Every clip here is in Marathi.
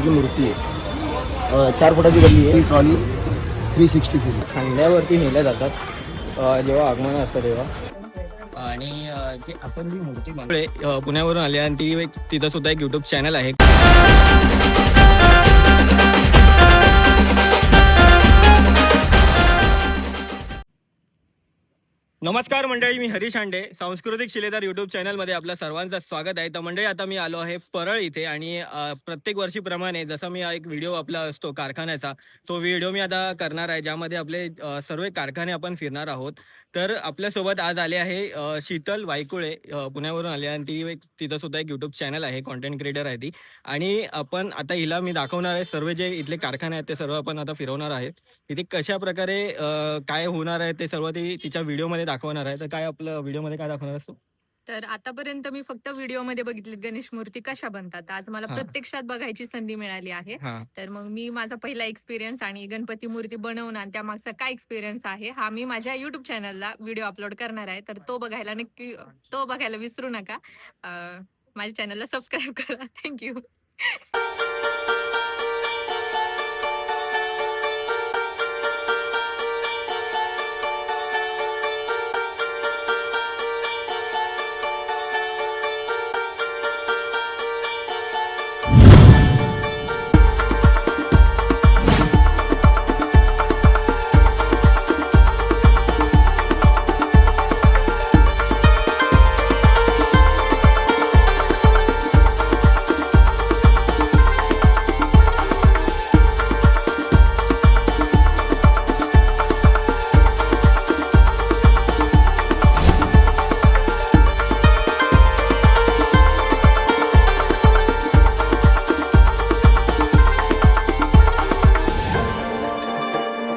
की मूर्ती आहे. चार फुटाची गल्ली आहे. ही ट्रॉली थ्री सिक्स्टी फिट खांद्यावरती नेल्या जातात. जेव्हा आगमन असतं तेव्हा. आणि जे आपण जी मूर्ती पुण्यावरून आली आणि ती एक- तिथं सुद्धा एक युट्यूब चॅनल आहे. नमस्कार मंडळी मी हरीश हांडे. सांस्कृतिक शिलेदार युट्यूब चॅनलमध्ये आपलं सर्वांचं स्वागत आहे. तर मंडळी आता मी आलो आहे परळ इथे आणि प्रत्येक वर्षीप्रमाणे जसा मी हा एक व्हिडिओ आपला असतो कारखान्याचा तो व्हिडिओ मी आता करणार आहे ज्यामध्ये आपले सर्व कारखाने आपण फिरणार आहोत. तर आपल्यासोबत आज आले आहे शीतल वायकुळे पुण्यावरून आले आणि ती एक तिथं सुद्धा एक युट्यूब चॅनल आहे कॉन्टेंट क्रिएटर आहे ती. आणि आपण आता हिला मी दाखवणार आहे सर्व जे इथले कारखाने आहेत ते सर्व आपण आता फिरवणार आहेत. तिथे कशा प्रकारे काय होणार आहे ते सर्व ती तिच्या व्हिडिओमध्ये दाखवणार आहे. तर काय आपलं व्हिडिओमध्ये काय दाखवणार असतो तर आतापर्यंत मी फक्त व्हिडिओमध्ये बघितली गणेश मूर्ती कशा बनतात. आज मला हा. प्रत्यक्षात बघायची संधी मिळाली आहे. हा. तर मग मी माझा पहिला एक्सपिरियन्स आणि गणपती मूर्ती बनवणं आणि त्यामागचा काय एक्सपिरियन्स आहे हा मी माझ्या युट्यूब चॅनलला व्हिडिओ अपलोड करणार आहे. तर तो बघायला नक्की तो बघायला विसरू नका. अं, माझ्या चॅनलला सबस्क्राईब करा. थँक्यू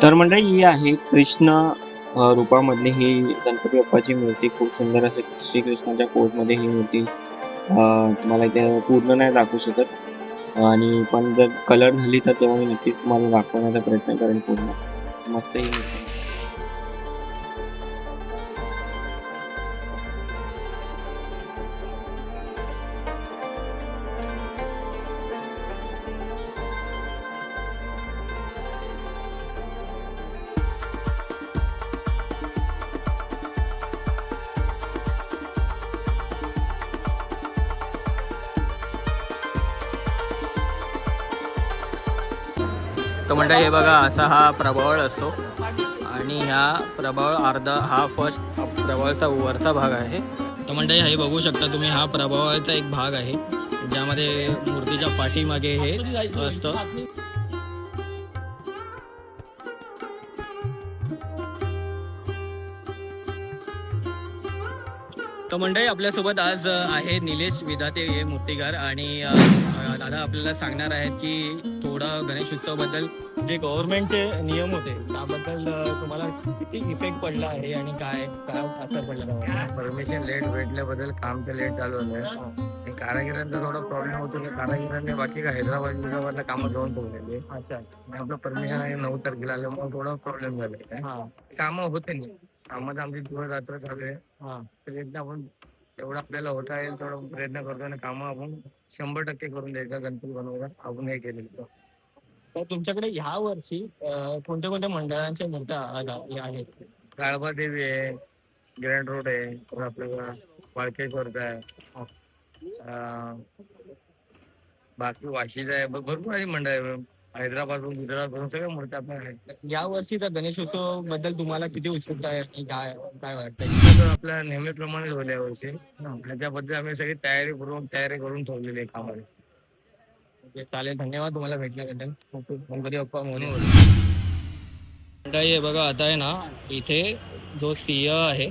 तर मंडळी ही आहे. कृष्ण रूपामधली ही गणपती बाप्पाची मूर्ती खूप सुंदर असे श्रीकृष्णाच्या कोटमध्ये ही मूर्ती तुम्हाला इथे पूर्ण नाही दाखवू शकत. आणि पण जर कलर झाली तर तेव्हा मी नक्कीच तुम्हाला दाखवण्याचा प्रयत्न करेन पूर्ण. मस्त ही मूर्ती. तर म्हणता हे बघा असा हा प्रभावळ असतो. आणि ह्या प्रभावळ अर्धा हा फर्स्ट प्रभावळचा वरचा भाग आहे. तर म्हणता हे बघू शकता तुम्ही हा प्रभावळचा एक भाग आहे. ज्यामध्ये मूर्तीच्या पाठीमागे हे असतं. तर मंडळी आपल्यासोबत आज आहे निलेश विधाते हे मूर्तिकार आणि दादा आपल्याला सांगणार आहेत की थोडं गणेश उत्सवाबद्दल जे गव्हर्नमेंटचे नियम होते त्याबद्दल तुम्हाला किती इफेक्ट पडला आहे आणि काय काय असर पडला? परमिशन लेट भेटल्याबद्दल काम तर लेट चालू झालंय आणि कारागिरांचा थोडा प्रॉब्लेम होतो की कारागिरांनी बाकी काय हैदराबाद हैदराबादला कामं घेऊन ठेवलेले. अच्छा. आणि आपलं परमिशन आहे नऊ तारखेला आल्यामुळे थोडा प्रॉब्लेम झालाय. हा. कामं होते नाही. कामात आमची दिवस रात्र चालू आहे. हा. तर एकदा आपण एवढं आपल्याला होता येईल तेवढा प्रयत्न करतो आणि कामं आपण शंभर टक्के करून द्यायचं गणपती बनवूया आपण हे केलेलं तर तुमच्याकडे ह्या वर्षी अ, कोणत्या कोणत्या मंडळांच्या मूर्त्या आहेत? काळबा देवी आहे ग्रँड रोड आहे परत आपल्याला वाळकेश्वरच आहे. अं, बाकी वाशीच आहे भ- भरपूर आहे मंडळ आहे. हैदराबाद गुजरात सगळ्या मूर्त्या आपल्या आहेत या वर्षीचा गणेशोत्सवबद्दल तुम्हाला किती उत्सुकता आहे आणि काय काय वाटतंय? तर आपल्या नेहमीप्रमाणे झाल्या वर्षी. आणि त्याबद्दल आम्ही सगळी तयारी करून तयारी करून ठेवलेली आहे कामाला. चालेल. धन्यवाद तुम्हाला भेटल्याबद्दल. खूप खूप गणपती बाप्पा मोरे धन्यवाद. मंडळी हे बघा आता आहे ना इथे जो सिंह आहे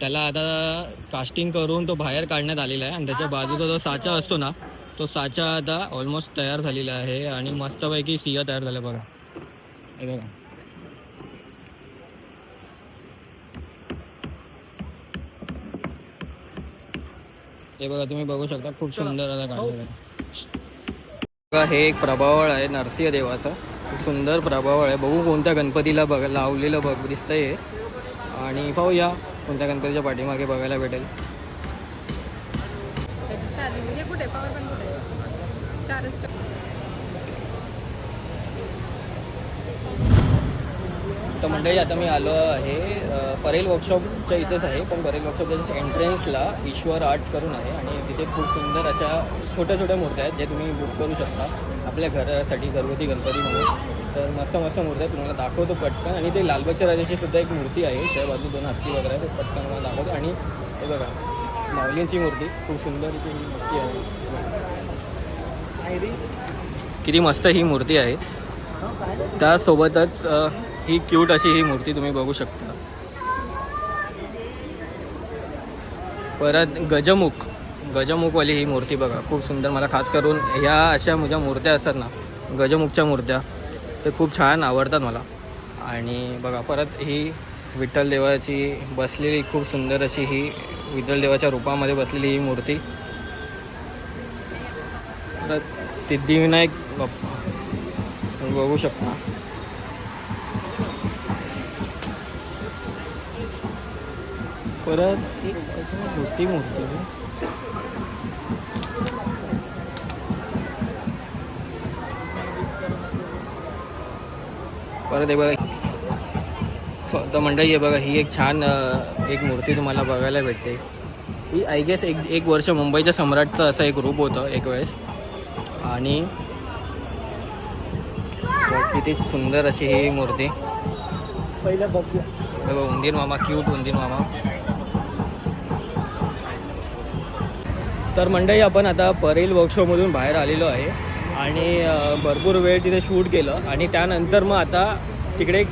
त्याला आता कास्टिंग करून तो बाहेर काढण्यात आलेला आहे. आणि त्याच्या बाजूचा जो साचा असतो ना तो साचा आता ऑलमोस्ट तयार झालेला आहे आणि मस्तपैकी सिंह तयार झाला बघा. हे बघा. हे बघा तुम्ही बघू शकता खूप सुंदर आता काढलेलं बघा हे एक प्रभावळ आहे. नरसिंह देवाचा खूप सुंदर प्रभावळ आहे बघू कोणत्या गणपतीला बघ लावलेलं बघ आहे हे हे एक प्रभावळ आहे नरसिंह देवाचं. खूप सुंदर प्रभावळ आहे. बघू कोणत्या गणपतीला बघ लावलेलं बघ दिसतंय आणि पाहूया कोणत्या गणपतीच्या पाठीमागे बघायला भेटेल. त्याची हे कुठे? पॉवर बँक कुठे? चारच तर मंडळी आता मी आलो आहे परेल वर्कशॉपच्या इथेच आहे पण परेल वर्कशॉपच्या एंट्रन्सला ईश्वर आर्ट्स करून आहे आणि तिथे खूप सुंदर अशा छोट्या छोट्या मूर्त्या आहेत जे तुम्ही बुक करू शकता आपल्या घरासाठी घरगुती गणपती म्हणून. तर मस्त मस्त मूर्त्या आहेत. तुम्हाला दाखवतो पटकन. आणि ते लालबागच्या राजाची सुद्धा एक मूर्ती आहे त्या बाजू दोन हत्ती वगैरे आहे ते पटकन मला दाखवतो. आणि हे बघा माऊलींची मूर्ती. खूप सुंदर इथे ही मूर्ती आहे. किती मस्त ही मूर्ती आहे. त्यासोबतच ही क्यूट अशी ही मूर्ती तुम्ही बघू शकता. परत गजमुख. गजमुखवाली ही मूर्ती बघा खूप सुंदर. मला खास करून ह्या अशा माझ्या मूर्त्या असतात ना गजमुखच्या मूर्त्या ते खूप छान आवडतात मला. आणि बघा परत ही विठ्ठल देवाची बसलेली खूप सुंदर अशी ही विठ्ठल देवाच्या रूपामध्ये बसलेली ही मूर्ती. परत सिद्धिविनायक बाप्पा. बघू शकता. परत एक मोठी मूर्ती परत हे बघा. स्वतः मंडळी आहे बघा ही एक छान एक मूर्ती तुम्हाला बघायला भेटते. ही आय गेस एक एक वर्ष मुंबईच्या सम्राटचं असं एक रूप होतं एक वेळेस. आणि किती सुंदर अशी ही मूर्ती. पहिलं हे बघ, उंदीर मामा क्यूट उंदीर मामा. तर मंडळी आपण आता परेल वर्कशॉपमधून बाहेर आलेलो आहे. आणि भरपूर वेळ तिथे शूट केलं. आणि त्यानंतर मग आता तिकडे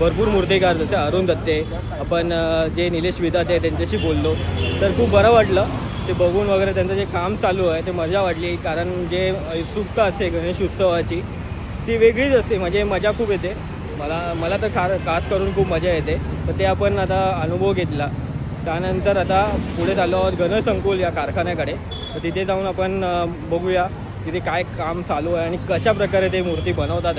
भरपूर मूर्तिकार जसे अरुण दत्ते आपण जे निलेश विदाते त्यांच्याशी बोललो. तर खूप बरं वाटलं. ते बघून वगैरे त्यांचं जे काम चालू आहे ते मजा वाटली. कारण जे उत्सुकता असते गणेश उत्सवाची ती वेगळीच असते. म्हणजे मजा खूप येते. मला मला तर खार खास करून खूप मजा येते. तर ते आपण आता अनुभव घेतला. त्यानंतर आता पुढे चाललो आहोत गणसंकुल या कारखान्याकडे. तर तिथे जाऊन आपण बघूया तिथे काय काम चालू आहे आणि कशा प्रकारे ते मूर्ती बनवतात.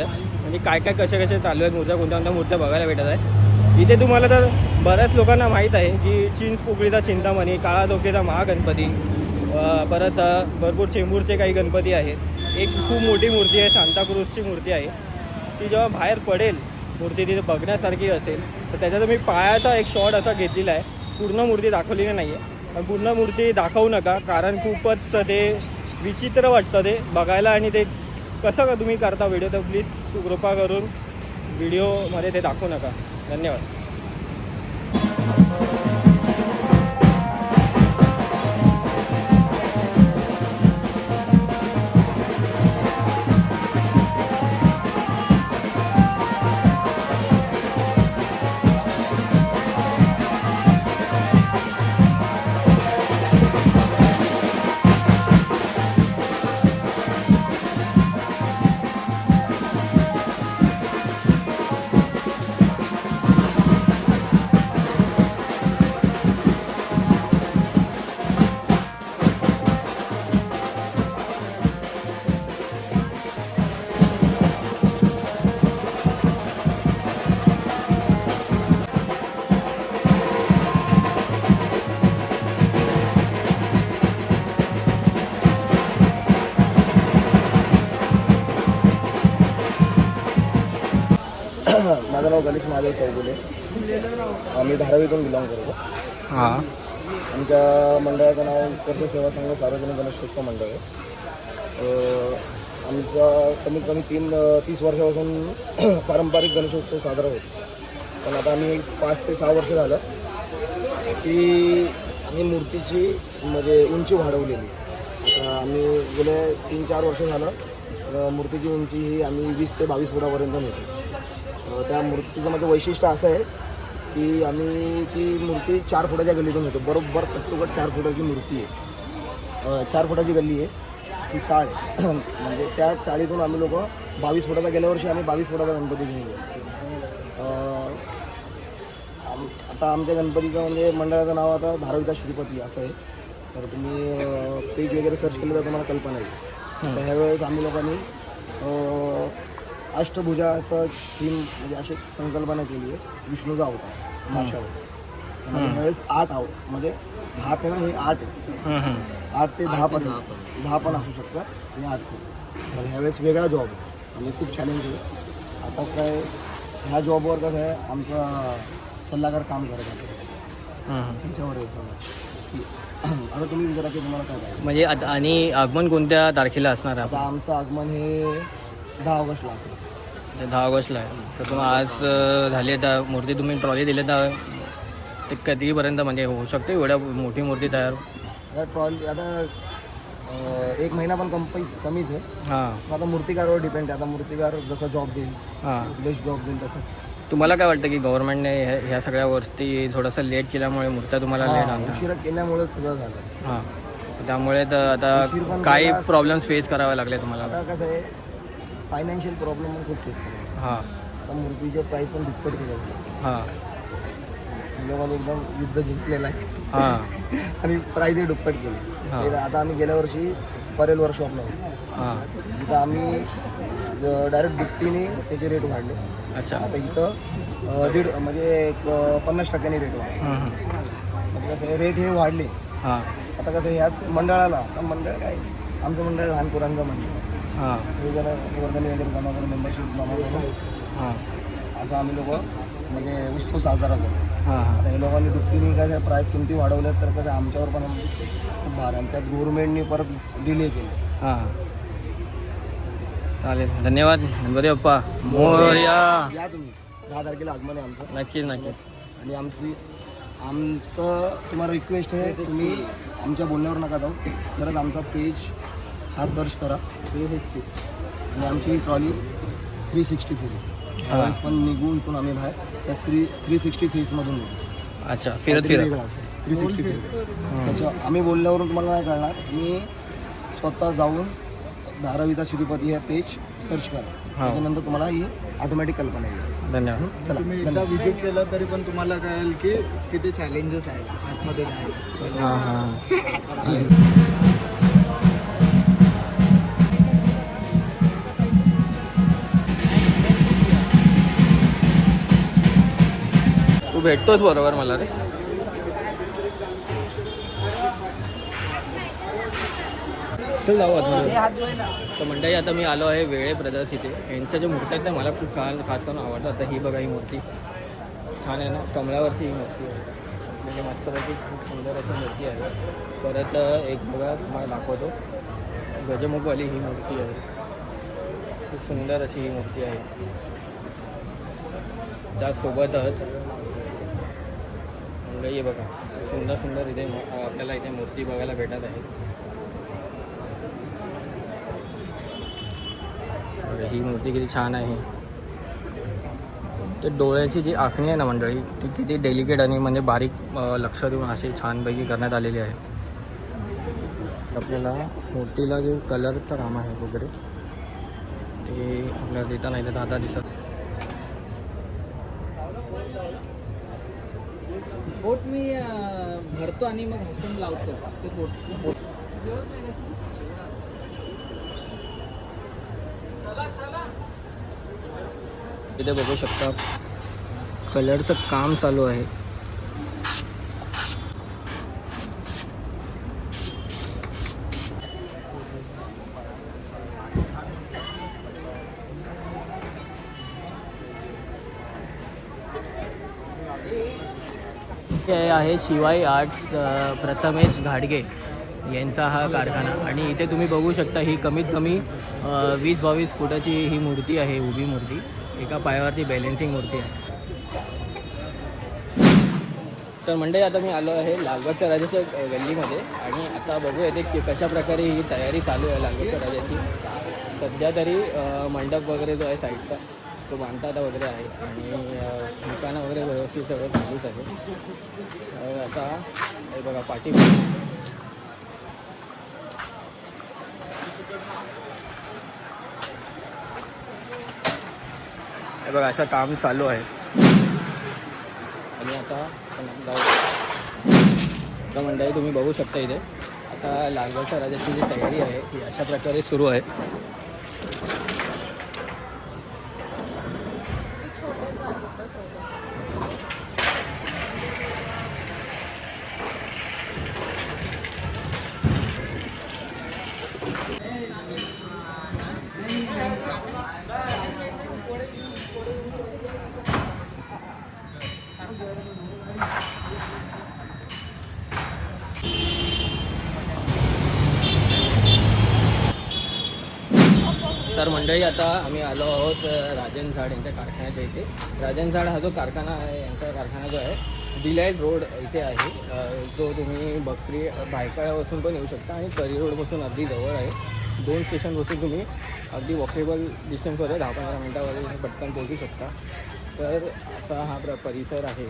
म्हणजे काय काय कसे कसे चालू आहेत मूर्त्या कोणत्या कोणत्या मूर्त्या बघायला भेटत आहे इथे तुम्हाला तर बऱ्याच लोकांना माहीत आहे की चिंच पोकळीचा चिंतामणी काळा धोकेचा महागणपती परत भरपूर चेंबूरचे काही गणपती आहेत. एक खूप मोठी मूर्ती आहे सांताक्रूजची मूर्ती आहे. ती जेव्हा बाहेर पडेल मूर्ती तिथे बघण्यासारखी असेल तर त्याच्यात मी पायाचा एक शॉट असा घेतलेला आहे. पूर्ण मूर्ती दाखवलेली नाही आहे पण पूर्ण मूर्ती दाखवू नका कारण खूपच ते विचित्र वाटतं ते बघायला आणि ते कसं का तुम्ही करता व्हिडिओ तर प्लीज कृपा करून व्हिडिओमध्ये ते दाखवू नका. धन्यवाद. नाव गणेश महादेव चौगुले. आम्ही धारावीतून बिलॉंग करतो. हां. आमच्या मंडळाचं नाव कर्ज सेवा संघ सार्वजनिक गणेशोत्सव मंडळ आहे. अं, आमचा कमीत कमी तीन तीस वर्षापासून पारंपरिक गणेशोत्सव साजरा होतो. पण आता आम्ही पाच ते सहा वर्ष झालं की आम्ही मूर्तीची म्हणजे उंची वाढवलेली. आता आम्ही गेले तीन चार वर्ष झालं अं, मूर्तीची उंची ही आम्ही वीस ते बावीस फुटापर्यंत नेतो. त्या मूर्तीचं माझं वैशिष्ट्य असं आहे की आम्ही ती मूर्ती चार फुटाच्या गल्लीतून येतो बरोबर कट्टोकट चार फुटाची मूर्ती आहे. चार फुटाची गल्ली आहे. ती चाळ आहे. म्हणजे त्या चाळीतून आम्ही लोक बावीस फुटाचा गेल्या वर्षी आम्ही बावीस फुटाचा गणपती घेऊन गेलो. आता आमच्या गणपतीचं म्हणजे मंडळाचं नाव आता धारावीचा श्रीपती असं आहे. तर तुम्ही पेज वगैरे सर्च केलं तर तुम्हाला कल्पना येईल. तर ह्यावेळेस आम्ही लोकांनी अं, अष्टभुजा असं थीम म्हणजे अशी संकल्पना केली आहे. विष्णूचा अवतार माशावर म्हणजे ह्यावेळेस आठ आव म्हणजे हात आहे ना हे आठ आहे आठ ते दहा पण दहा पण असू शकतात आणि आठ पण. तर ह्यावेळेस वेगळा जॉब आहे. आणि खूप चॅलेंज आहे. आता काय ह्या जॉबवर कसं आहे आमचा सल्लागार काम करत आहे. हं, हं. त्यांच्यावर आहे सगळं. की आता तुम्ही विचारा की तुम्हाला काय पाहिजे म्हणजे आता- आणि आगमन कोणत्या तारखेला असणार आहे? आता आमचं आगमन हे दहा ऑगस्टला असेल ते दहा ऑगस्टला आहे. तर तुम्ही आज झाली आता मूर्ती तुम्ही ट्रॉली दिली तर ते कधीपर्यंत म्हणजे होऊ शकते एवढ्या मोठी मूर्ती तयार? आता ट्रॉली आता एक महिना पण कमी कमीच आहे. हां. आता मूर्तिकारवर डिपेंड आहे. आता मूर्तिकार जसा जॉब देईल हां. बेस्ट जॉब देईल तसं. तुम्हाला काय वाटतं की गव्हर्नमेंटने ह्या सगळ्या गोष्टी थोडंसं लेट केल्यामुळे मूर्त्या तुम्हाला लेट उशिरा केल्यामुळे सगळं झालं. हां. त्यामुळे तर आता काही. प्रॉब्लेम्स फेस करावे लागले तुम्हाला. आता कसं आहे फायनान्शियल प्रॉब्लेम पण खूप फेस हां. आता मूर्तीचे प्राईस पण दुप्पट केले. हां. लोकांनी एकदम युद्ध जिंकलेलं आहे. हां. आणि प्राईजही दुप्पट हा. केले ते आता आम्ही गेल्या वर्षी परेल वर्कशॉपला होतो. हां. तिथं आम्ही डायरेक्ट दुपटीने त्याचे रेट वाढले. अच्छा. आता इथं अं, दीड म्हणजे एक अं, पन्नास टक्क्यांनी रेट वाढले. हं, हं. म्हणजे कसं रेट हे वाढले. हां. आता कसं ह्याच मंडळाला आता मंडळ काय? आमचं मंडळ लहान पोरांचं मंडळ. आहे. हां. सगळेजण वर्गणी वगैरे जमा करून मेंबरशिप जमा करून हां. असं आम्ही लोक म्हणजे उत्सव साजरा करतो हां आता हे लोकांनी दुपटीने काय प्राईस किमती वाढवल्यात तर कसं आमच्यावर पण खूप भार आणि त्यात गव्हर्नमेंटने परत डिले केले. हां. चालेल. धन्यवाद. गणपती बाप्पा. मोरया. या तुम्ही. दहा तारखेला आगमन आहे आमचं. नक्कीच नक्कीच. आणि आमची आमचं तुम्हाला रिक्वेस्ट आहे तुम्ही आमच्या बोलण्यावर नका जाऊ. खरंच आमचा पेज हा सर्च करा आणि आमची ट्रॉली थ्री सिक्स्टी फिरू त्यावेळेस पण निघू इथून आम्ही बाहेर. त्या थ्री थ्री सिक्स्टी फेसमधून निघू. अच्छा फिरत फिरत. थ्री सिक्स्टी त्याच्या आम्ही बोलल्यावरून तुम्हाला नाही कळणार. तुम्ही स्वतः जाऊन धारावीचा श्रीपती हे पेज सर्च करा. त्याच्यानंतर तुम्हाला ही ऑटोमॅटिक कल्पना येईल. धन्यवाद. चला तुम्ही एकदा व्हिजिट केलं तरी पण तुम्हाला कळेल की किती चॅलेंजेस आहेत आतमध्ये जायला. हां. हां. तू भेटतोच बरोबर मला रे. चल जाऊ आतमध्ये. तर मंडळी आता मी आलो आहे वेळे ब्रदर्स इथे. यांच्या ज्या मूर्त्या आहेत त्या मला खूप खास खास करून आवडतात आता ही बघा ही मूर्ती. छान आहे ना कमळावरची ही मूर्ती आहे. म्हणजे मस्तपैकी खूप सुंदर अशी मूर्ती आहे. परत एक बघा तुम्हाला दाखवतो. गजमुखवाली ही मूर्ती आहे. खूप सुंदर अशी ही मूर्ती आहे. त्यासोबतच पुढे हे बघा. सुंदर सुंदर इथे आपल्याला इथे मूर्ती बघायला भेटत आहे बघा, ही मूर्ती किती छान आहे. ते डोळ्याची जी आखणी आहे ना मंडळी ती किती डेलिकेट आणि म्हणजे बारीक लक्ष देऊन अशी छानपैकी करण्यात आलेली आहे. आपल्याला मूर्तीला जे कलरचं काम आहे वगैरे ते आपल्याला देता नाही तर आता दिसत बोट मी करतो आणि मग हसून लावतो. ते बोट. इथे बघू शकता. कलरचं काम चालू आहे. आहे शिवाई आर्ट्स प्रथमेश घाडगे यांचा हा कारखाना. आणि इथे तुम्ही बघू शकता ही कमीत कमी वीस बावीस फुटाची ही मूर्ती आहे उभी मूर्ती. एका पायावरती बॅलेन्सिंग मूर्ती आहे. तर म्हणजे आता मी आलो आहे लालबागच्या राजाच्या गल्लीमध्ये. आणि आता बघू येते की कशा प्रकारे ही तयारी चालू आहे लालबागच्या राजाची. सध्या तरी मंडप वगैरे जो आहे साईडचा तो बांधतात वगैरे आहे आणि दुकानं वगैरे व्यवस्थित सगळं चालूच आहे. आता हे बघा पाठी हे बघा असं काम चालू आहे. आणि आता आता मंडळी तुम्ही बघू शकता इथे. आता लालबागच्या राजाची जी तयारी आहे ती अशा प्रकारे सुरू आहे. तर मंडळी आता आम्ही आलो आहोत राजन झाड यांच्या कारखान्याच्या इथे. राजन झाड हा जो कारखाना आहे यांचा कारखाना जो आहे डिलाईट रोड इथे आहे. जो तुम्ही बकरी बायकाळ्यापासून पण येऊ शकता आणि करी रोडपासून अगदी जवळ आहे. दोन स्टेशनपासून तुम्ही अगदी वॉकेबल डिस्टन्सवर आहे दहा पंधरा मिनटामध्ये पटकन पोहोचू शकता. तर असा हा प्र परिसर आहे.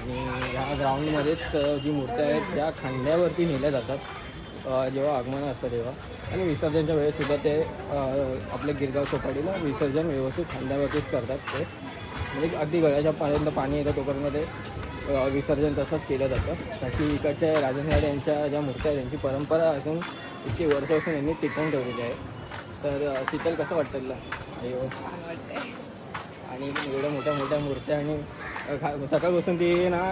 आणि या ग्राउंडमध्येच जी मूर्त्या आहेत त्या खांद्यावरती नेल्या जातात. जेव्हा आगमन असतं तेव्हा. आणि विसर्जनच्या वेळेससुद्धा ते आपल्या गिरगाव चौपाटीला विसर्जन व्यवस्थित खांद्यावरतीच करतात ते. म्हणजे अगदी गळ्याच्या पर्यंत पाणी येतं तोपर्यंत ते विसर्जन तसंच केलं जातं. तशी इकडच्या राजनगाड यांच्या ज्या मूर्त्या आहेत त्यांची परंपरा अजून इतकी वर्षापासून यांनी टिकवून ठेवलेली आहे. तर शीतल कसं वाटतं तुला? अय्यो. आणि एवढ्या मोठ्या मोठ्या मूर्त्या आणि सकाळपासून ती ना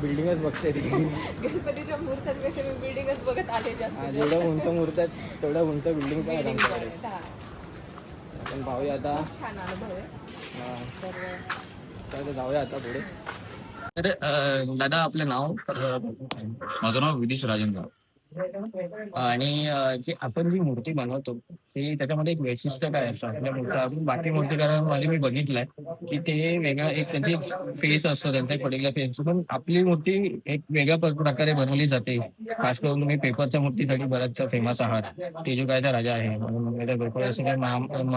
बिल्डिंगच बघते ती. गणपतीच्या मूर्त्यांपेक्षा मी बिल्डिंगच बघत आले हा, जास्त. जेवढ्या उंच मूर्त्या आहेत तेवढ्या उंच बिल्डिंग पण आहेत. बिल्डिंग आमच्याकडे आपण पाहूया आता. छान अनुभव आहे. हा, तर तर जाऊया आता पुढे. तर दादा आपलं नाव? माझं नाव विदिश राजेंद्र. आणि जे आपण जी मूर्ती बनवतो ते त्याच्यामध्ये एक वैशिष्ट्य काय असतं? आपल्या मूर्ती आपण बाकी मूर्तीकारांमध्ये मी बघितलंय की ते वेगळा एक त्यांची फेस असतो त्यांचा एक पर्टिक्युलर फेस पण आपली मूर्ती एक वेगळ्या प्रकारे बनवली जाते. खास करून तुम्ही पेपरच्या मूर्तीसाठी बऱ्याच फेमस आहात. तेजू राजा आहे. म्हणून भरपूर असे काही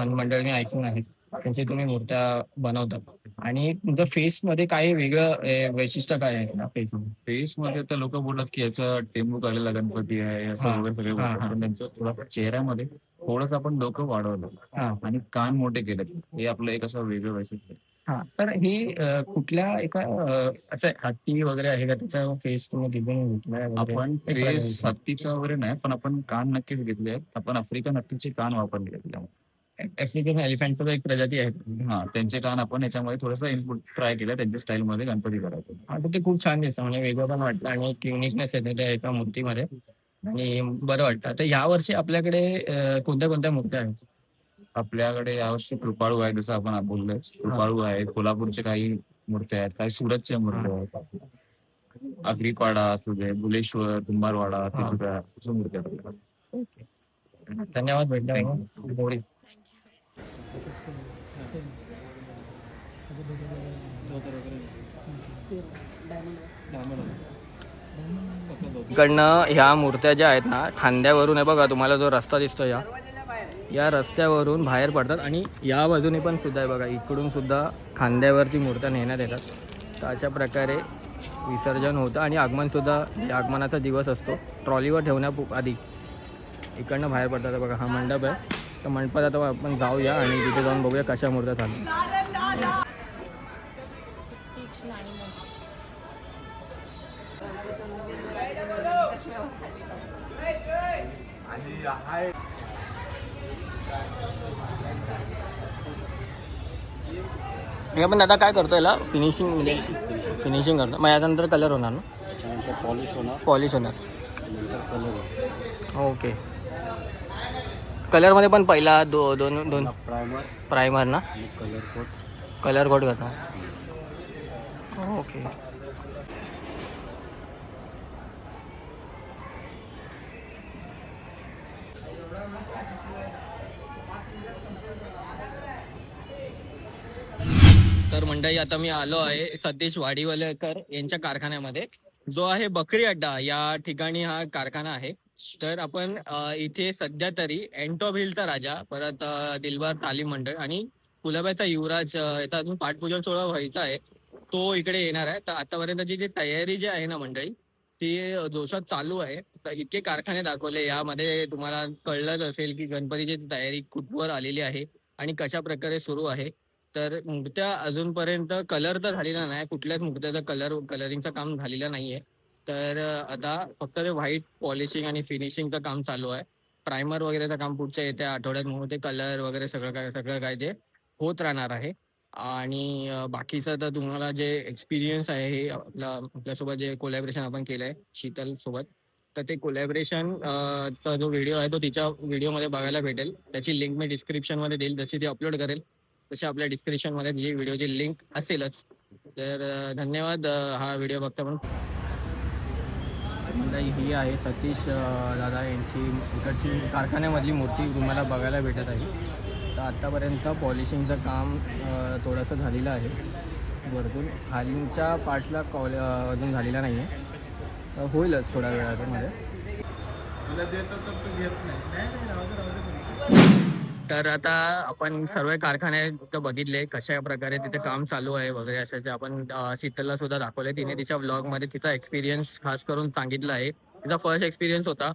मंडळी ऐकून आहेत त्यांची तुम्ही मूर्त्या बनवतात आणि तुमच्या फेस मध्ये काय वेगळं अ, वैशिष्ट्य काय आहे या face मध्ये? फेस मध्ये तर लोक बोलतात की याचा टेंबू काढलेला गणपती आहे असं. वगैरे सगळे हा, बोलतात हा. पण त्यांचं थोडं चेहऱ्यामध्ये थोडंसं आपण डोकं वाढवलं हा. आणि कान मोठे केले हे आपलं एक असं वेगळं वैशिष्ट्य आहे. हा तर ही अ, कुठल्या एका अ, असं हत्ती वगैरे आहे का त्याचा फेस तुम्ही तिथून घेतलाय वगैरे? आपण एक फेस. हत्तीचा वगैरे नाही पण आपण कान नक्कीच घेतले आहेत आपण आफ्रिकन हत्तीचे कान वापरले आहेत त्यामध्ये. आफ्रिकन एलिफंटचा एक प्रजाती आहे हा त्यांचे कान आपण याच्यामध्ये थोडंसं इनपुट ट्राय केलं त्यांच्या स्टाईल मध्ये गणपती करायचं. तर ते खूप छान दिसतं. म्हणजे वेगळं पण वाटतं आणि एक युनिकनेस आहे त्या एका मूर्तीमध्ये. आणि बरं वाटतं. आता यावर्षी आपल्याकडे अ, कोणत्या कोणत्या मूर्त्या आहेत? आपल्याकडे यावर्षी कृपाळू आहे जसं आपण बोललोय कृपाळू आहे कोल्हापूरचे काही मूर्त्या आहेत. काही सुरतच्या मूर्त्या आहेत. आगरीपाडा असू दे बुलेश्वर कुंभारवाडा ते सुद्धा अशा मूर्त्या आपल्याकडे. धन्यवाद भेटला गौरी इकडनं ह्या मूर्त्या ज्या आहेत ना खांद्यावरून आहे बघा तुम्हाला जो रस्ता दिसतो या या रस्त्यावरून बाहेर पडतात आणि या बाजूने पण सुद्धा आहे बघा इकडून सुद्धा खांद्यावरती मूर्त्या नेण्यात येतात. तर अशा प्रकारे विसर्जन होतं आणि आगमनसुद्धा म्हणजे आगमनाचा दिवस असतो. ट्रॉलीवर ठेवण्या आधी इकडनं बाहेर पडतात. बघा हा मंडप आहे. तर मंडपात आता आपण जाऊया आणि तिथे जाऊन बघूया कशा मूर्त्या मोठं. हे आपण दादा काय करतो याला? फिनिशिंग म्हणजे फिनिशिंग करतो मग याच्यानंतर कलर होणार ना? पॉलिश होणार. पॉलिश होणार. ओके कलरमध्ये पण पहिला दो दोन दोन प्रायमर प्रायमर ना? कलर कोट कलर कोड करता ओके तर मंडळी आता मी आलो आहे सतीश वाडीवलेकर यांच्या कारखान्यामध्ये. जो आहे बकरी अड्डा. या ठिकाणी हा कारखाना आहे. तर आपण इथे सध्या तरी एंटॉप हिलचा राजा परत दिलबार तालीम मंडळ आणि कुलाब्याचा युवराज याचा अजून पाठपूजन सोहळा व्हायचा आहे तो इकडे येणार आहे. तर आतापर्यंतची जी तयारी जी आहे ना मंडळी ती जोशात चालू आहे. तर इतके कारखाने दाखवले यामध्ये तुम्हाला कळलंच असेल की गणपतीची तयारी कुठवर आलेली आहे आणि कशा प्रकारे सुरू आहे. तर मूर्त्या अजूनपर्यंत कलर तर झालेला नाही कुठल्याच मूर्त्याचा कलर कलरिंगचं काम झालेलं नाहीये. तर आता फक्त ते व्हाईट पॉलिशिंग आणि फिनिशिंगचं काम चालू आहे. प्रायमर वगैरेचं काम पुढच्या येत्या आठवड्यात म्हणून ते कलर वगैरे सगळं काय सगळं काय ते होत राहणार आहे. आणि बाकीचं तर तुम्हाला जे एक्सपिरियन्स आहे हे आपला आपल्यासोबत जे कोलॅबरेशन आपण केलंय शीतल सोबत तर ते कोलॅबरेशन चा जो व्हिडिओ आहे तो तिच्या व्हिडिओमध्ये बघायला भेटेल. त्याची लिंक मी डिस्क्रिप्शनमध्ये देईल. जशी ती अपलोड करेल तशी आपल्या डिस्क्रिप्शनमध्ये जी व्हिडिओची लिंक असेलच तर धन्यवाद हा व्हिडिओ बघता पण. मंडळी ही आहे सतीश दादा यांची. इकडची कारखान्यामधली मूर्ती तुम्हाला बघायला भेटत आहे. तर आत्तापर्यंत पॉलिशिंगचं काम थोडंसं झालेलं आहे. वरतून खालींच्या पार्टला कॉल अजून झालेला नाही आहे तर होईलच थोड्या वेळामध्ये तुला देतो तर तू घेत नाही. तर आता आपण सर्व कारखाने बघितले कशा प्रकारे तिथे काम चालू आहे वगैरे अशा आपण अ, शीतलला सुद्धा दाखवले तिने तिच्या ब्लॉगमध्ये तिचा एक्सपिरियन्स खास करून सांगितलं आहे. तिचा फर्स्ट एक्सपिरियन्स होता.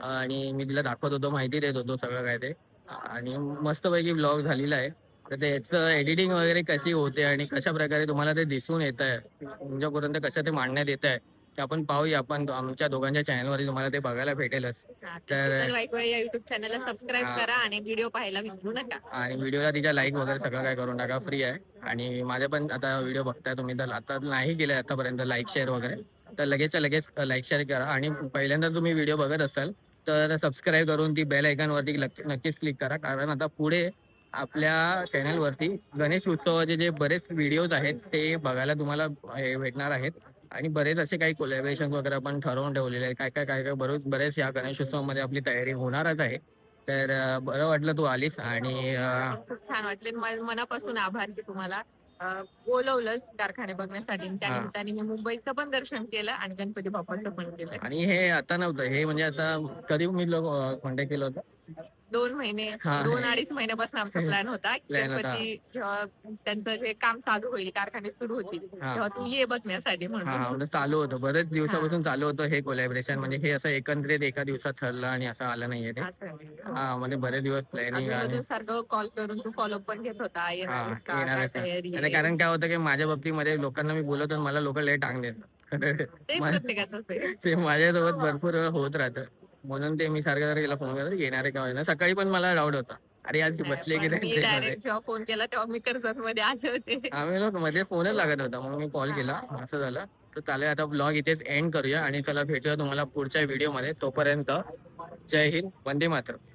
आणि मी तिला दाखवत होतो माहिती देत होतो सगळं काय ते. आणि मस्तपैकी ब्लॉग झालेला आहे. तर त्याचं एडिटिंग वगैरे कशी होते आणि कशा प्रकारे तुम्हाला ते दिसून येत आहे तुमच्यापर्यंत कसं ते मांडण्यात येत आहे ते आपण पाहूया. आपण आमच्या दोघांच्या चॅनलवरती तुम्हाला ते बघायला भेटेलच. तर- या युट्यूब चॅनलला सबस्क्राईब. करा आणि व्हिडिओ पाहायला विसरू नका. आणि व्हिडिओला तिच्या लाईक वगैरे सगळं काय करून टाका फ्री आहे. आणि माझे पण आता व्हिडिओ बघताय तुम्ही तर आता नाही केले आतापर्यंत लाईक शेअर वगैरे. तर लगेचच्या लगेच लाईक शेअर करा. आणि पहिल्यांदा तुम्ही व्हिडिओ बघत असाल तर सबस्क्राईब करून ती बेल आयकॉनवरती नक्कीच क्लिक करा. कारण आता पुढे आपल्या चॅनलवरती गणेश उत्सवाचे जे बरेच व्हिडिओज आहेत ते बघायला तुम्हाला हे भेटणार आहेत. आणि बरेच असे काही कोलॅबरेशन वगैरे आपण ठरवून ठेवलेले काय काय काय काय बरेच बरेच या गणेश उत्सवामध्ये आपली तयारी होणारच आहे. तर बरं वाटलं तू आलीस आणि खूप छान वाटले. मनापासून आभार की तुम्हाला बोलवलंच कारखाने बघण्यासाठी. आणि त्या हा. निमित्ताने मी मुंबईचं पण दर्शन केलं आणि गणपती बाप्पाचं पण केलं. आणि हे आता नव्हतं. हे म्हणजे आता कधी मी लोक कॉन्टॅक्ट केलं होतं? दोन महिने हा. दोन अडीच महिन्यापासून आमचा प्लॅन होता की Plan होता. गणपती जेव्हा त्यांचं जे काम चालू होईल कारखाने सुरू होतील हा. तेव्हा तू ये बघण्यासाठी हा म्हणून हा म्हणजे चालू होतं बरेच दिवसापासून चालू होतं हे कोलॅबरेशन म्हणजे हे असं एकत्रित एका दिवसात ठरलं आणि असं आलं नाहीये ते असं आहे. हा म्हणजे बरेच दिवस प्लॅनिंग आणि सारखं कॉल करून तू फॉलो पण घेत होता येणार हा, आहेस का? येणार काय आहेस का? तयारी आणि आहे? कारण काय होतं की माझ्या बाबतीमध्ये लोकांना मी बोलवतो आणि मला लोक लय टांग देतात ते मा- प्रत्येकाचं असेल ते माझ्यासोबत भरपूर वेळा होत राहतं म्हणून ते मी सारखं सारखं फोन करतो येणार आहे का होईना सकाळी पण मला डाऊट होता. अरे आज ती बसली की नाही मध्ये? फोन केला तेव्हा मी कर्जत मध्ये आले होते. आम्ही लोक मध्ये फोनच लागत होता मग मी कॉल केला. असं झालं. तर चालेल आता ब्लॉग इथेच एंड करूया आणि चला भेटूया तुम्हाला पुढच्या व्हिडिओमध्ये तोपर्यंत जय हिंद वंदे मातरम.